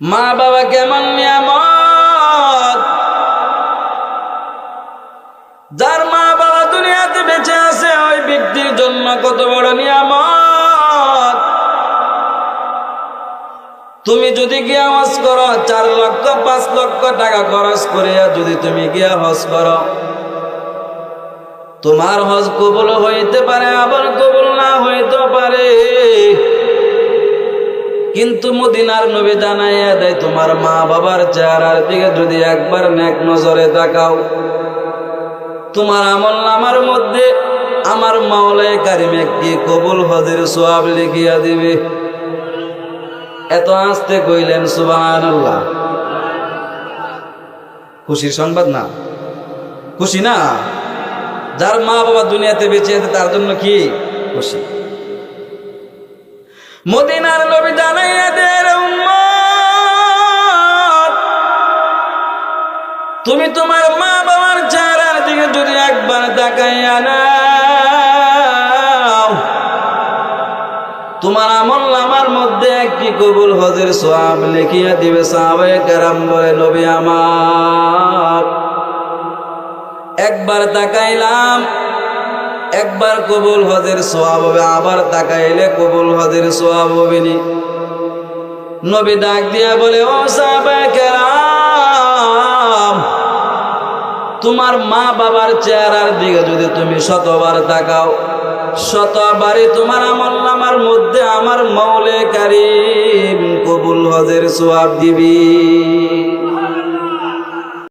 মা বাবা কেমন যার মা বাবা দুনিয়াতে বেঁচে আছে, ওই ব্যক্তির জন্য কত বড় নিয়ামত? তুমি যদি গিয়া হজ করো, চার লক্ষ, পাঁচ লক্ষ টাকা খরচ করিয়া যদি তুমি গিয়া হজ করো, তোমার হজ কবুল হইতে পারে, আবার কবুল না হইতে পারে। কিন্তু মদিনার নবী জানাইয়া দেয়, তোমার মা বাবার চেহারার দিকে যদি একবার নেক নজরে তাকাও, তোমার আমল নামার মধ্যে আমার মাওলায় কারিম একটি কবুল হজের সোয়াব লিখিয়া দিবে। এত আসতে কইলেন সুবাহান খুশির সংবাদ না? খুশি না? যার মা বাবা দুনিয়াতে বেঁচে আছে, তার জন্য কি খুশি? মদিনার নবী জানাইয়া দে তুমি তোমার মা বাবার চেহারার দিকে যদি একবার তাকাইয়া নাও, তোমার আমল আমার মধ্যে একটি কবুল হজের সোয়াব লিখিয়া দিবে সাহাবে কেরাম বলে, নবী আমার, একবার তাকাইলাম একবার কবুল হজের সোয়াব হবে, আবার তাকাইলে কবুল হজের সোয়াব হবে নি। নবী ডাক দিয়া বলে, ও তোমার মা বাবার চেহারার দিকে যদি তুমি শতবার তাকাও, শতবারই তোমার আমল মধ্যে আমার মৌলে কারিম কবুল হজের সোয়াব দিবি।